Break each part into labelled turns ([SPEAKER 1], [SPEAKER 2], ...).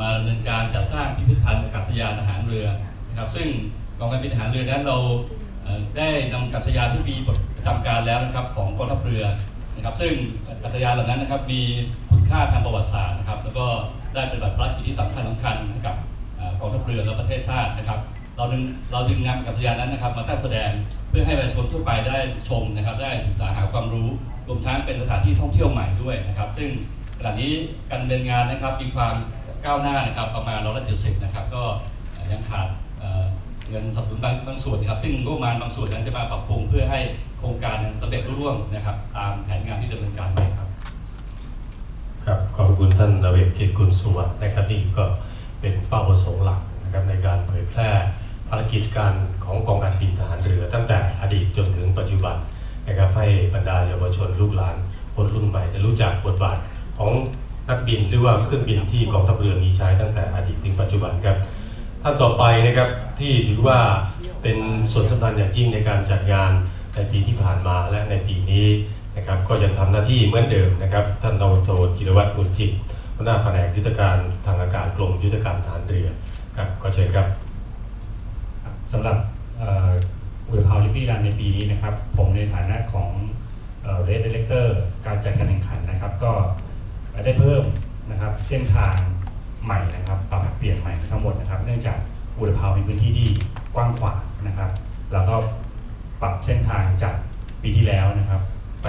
[SPEAKER 1] มาดำเนินการจัดสร้างพิพิธภัณฑ์อากาศยานทหารเรือนะครับ ซึ่งกองการบินทหารเรือนั้นเราได้นำอากาศยานที่มีประจำการแล้วนะครับของกองทัพเรือนะครับ ซึ่งอากาศยานเหล่านั้นนะครับมีคุณค่าทางประวัติศาสตร์นะครับ แล้วก็ได้ปฏิบัติภารกิจที่สำคัญสำคัญให้กับกองทัพเรือและประเทศชาตินะครับ เราจึงเราจึงนำอากาศยานนั้นนะครับ มาตั้งแสดงเพื่อให้ประชาชนทั่วไปได้ชมนะครับ ได้ศึกษาหาความรู้รวมทั้งเป็นสถานที่ท่องเที่ยวใหม่ด้วยนะครับ ซึ่งขณะนี้การดำเนินงานนะครับมีความ ก้าวหน้านะครับประมาณร้อยละเจ็ดสิบนะครับก็ยังขาดเงินสนับสนุนบางบางส่วนนะครับซึ่งงบประมาณบางส่วนนั้นจะมาปรับปรุงเพื่อให้โครงการนั้นสำเร็จรุ่ร่วงนะครับ ตามแผนงานที่ดำเนินการไว้ครับ
[SPEAKER 2] ครับขอบคุณท่านนเวศเกียรติกุลสุวรรณนะครับนี่ก็เป็นเป้าประสงค์หลักนะครับในการเผยแพร่ภารกิจการของกองการบินทหารเรือตั้งแต่อดีตจนถึงปัจจุบันนะครับให้บรรดาเยาวชนลูกหลานคนรุ่นใหม่ได้รู้จักบทบาทของ นักบินหรือว่าเครื่องบินที่กองทัพเรือมีใช้ตั้งแต่อดีตถึงปัจจุบันครับท่านต่อไปนะครับที่ถือว่าเป็นส่วนสำคัญอย่างยิ่งในการจัดงานในปีที่ผ่านมาและในปีนี้นะครับก็ยังทำหน้าที่เหมือนเดิมนะครับท่านนาวโทจิรวัตรบุญจิตหัวหน้าแผนกยุทธการทางอากาศกรมยุทธการทหารเรือครับก็เชิญครับ
[SPEAKER 3] ครับสำหรับอุตภาวลิปี้รันในปีนี้นะครับ ผมในฐานะของเรดเดเลกเตอร์การจัดการแข่งขันนะครับ ก็ ได้เพิ่มนะครับเส้นทางใหม่นะครับปรับเปลี่ยนใหม่ทั้งหมดนะครับ เนื่องจากอุตภาวมีพื้นที่ที่กว้างขวางนะครับ แล้วก็ปรับเส้นทางจากปีที่แล้วนะครับ ไป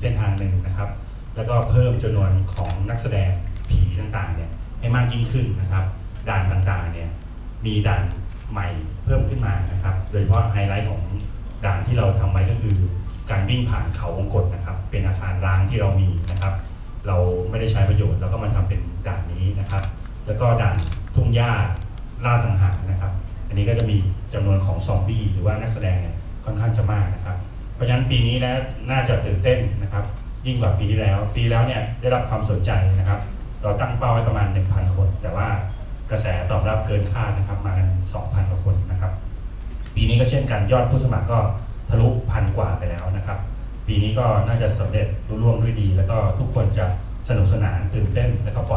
[SPEAKER 3] เส้นทางหนึ่งนะครับ แล้วก็เพิ่มจำนวนของนักแสดงผีต่างๆเนี่ยให้มากยิ่งขึ้นนะครับ ด่านต่างๆเนี่ยมีด่านใหม่เพิ่มขึ้นมานะครับ โดยเฉพาะไฮไลท์ของด่านที่เราทำไว้ก็คือ การวิ่งผ่านเขาวงกตนะครับ เป็นอาคารร้างที่เรามีนะครับ เราไม่ได้ใช้ประโยชน์แล้วก็มาทำเป็นด่านนี้นะครับ แล้วก็ด่านทุ่งหญ้าล่าสังหารนะครับ อันนี้ก็จะมีจำนวนของซอมบี้หรือว่านักแสดงเนี่ยค่อนข้างจะมากนะครับ เพราะฉะนั้นปีนี้แล้วน่าจะตื่นเต้นนะครับยิ่งกว่าปีที่แล้ว ปีแล้วเนี่ยได้รับความสนใจนะครับ เราตั้งเป้าไว้ประมาณ 1,000 คน แต่ว่ากระแสตอบรับเกินคาดนะครับมากัน 2,000 กว่าคนนะครับ ปีนี้ก็เช่นกันยอดผู้สมัครก็ทะลุพันกว่าไปแล้วนะครับ ปีนี้ก็น่าจะสำเร็จรุ่ร่วงด้วยดี แล้วก็ทุกคนจะสนุกสนานตื่นเต้นและก็ปลอด